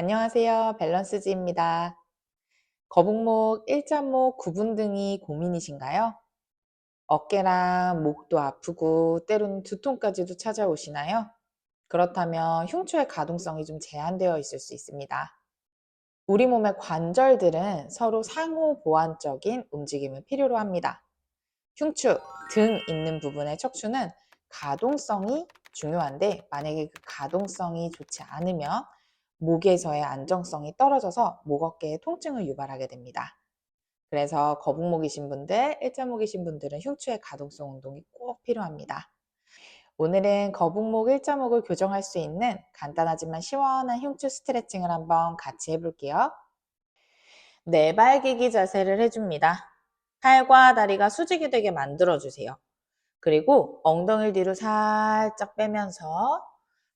안녕하세요. 밸런스지입니다. 거북목, 일자목, 구분 등이 고민이신가요? 어깨랑 목도 아프고 때로는 두통까지도 찾아오시나요? 그렇다면 흉추의 가동성이 좀 제한되어 있을 수 있습니다. 우리 몸의 관절들은 서로 상호 보완적인 움직임을 필요로 합니다. 흉추, 등 있는 부분의 척추는 가동성이 중요한데 만약에 그 가동성이 좋지 않으면 목에서의 안정성이 떨어져서 목 어깨에 통증을 유발하게 됩니다. 그래서 거북목이신 분들, 일자목이신 분들은 흉추의 가동성 운동이 꼭 필요합니다. 오늘은 거북목, 일자목을 교정할 수 있는 간단하지만 시원한 흉추 스트레칭을 한번 같이 해볼게요. 네발기기 자세를 해줍니다. 팔과 다리가 수직이 되게 만들어주세요. 그리고 엉덩이를 뒤로 살짝 빼면서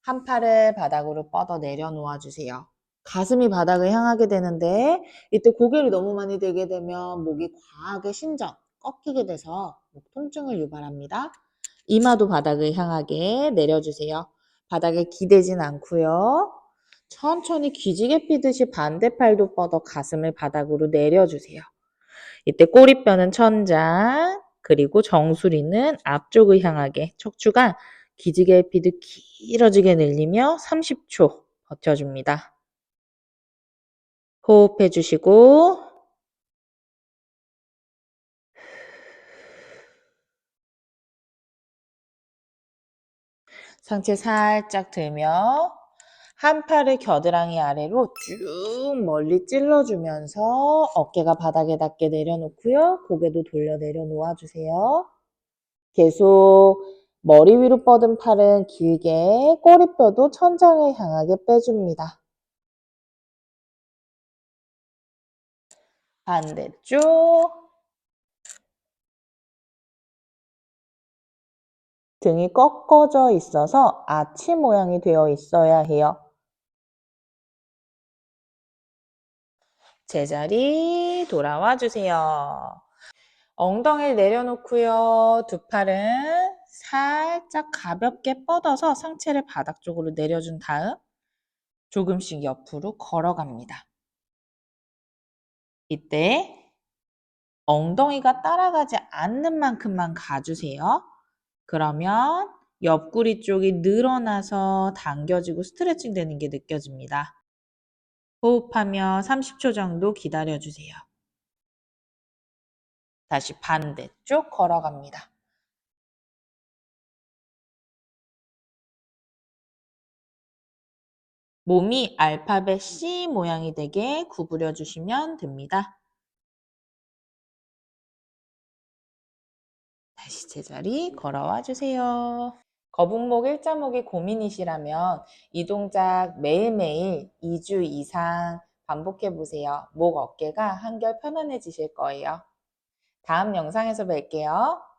한 팔을 바닥으로 뻗어 내려놓아 주세요. 가슴이 바닥을 향하게 되는데 이때 고개를 너무 많이 들게 되면 목이 과하게 신전, 꺾이게 돼서 목 통증을 유발합니다. 이마도 바닥을 향하게 내려주세요. 바닥에 기대진 않고요. 천천히 기지개 피듯이 반대팔도 뻗어 가슴을 바닥으로 내려주세요. 이때 꼬리뼈는 천장, 그리고 정수리는 앞쪽을 향하게 척추가 기지개 피듯 길어지게 늘리며 30초 버텨줍니다. 호흡해 주시고 상체 살짝 들며 한 팔을 겨드랑이 아래로 쭉 멀리 찔러주면서 어깨가 바닥에 닿게 내려놓고요. 고개도 돌려 내려 놓아 주세요. 계속 머리 위로 뻗은 팔은 길게 꼬리뼈도 천장을 향하게 빼줍니다. 반대쪽 등이 꺾어져 있어서 아치 모양이 되어 있어야 해요. 제자리 돌아와 주세요. 엉덩이를 내려놓고요. 두 팔은 살짝 가볍게 뻗어서 상체를 바닥 쪽으로 내려준 다음 조금씩 옆으로 걸어갑니다. 이때 엉덩이가 따라가지 않는 만큼만 가주세요. 그러면 옆구리 쪽이 늘어나서 당겨지고 스트레칭 되는 게 느껴집니다. 호흡하며 30초 정도 기다려주세요. 다시 반대쪽 걸어갑니다. 몸이 알파벳 C 모양이 되게 구부려 주시면 됩니다. 다시 제자리 걸어와 주세요. 거북목, 일자목이 고민이시라면 이 동작 매일매일 2주 이상 반복해 보세요. 목 어깨가 한결 편안해지실 거예요. 다음 영상에서 뵐게요.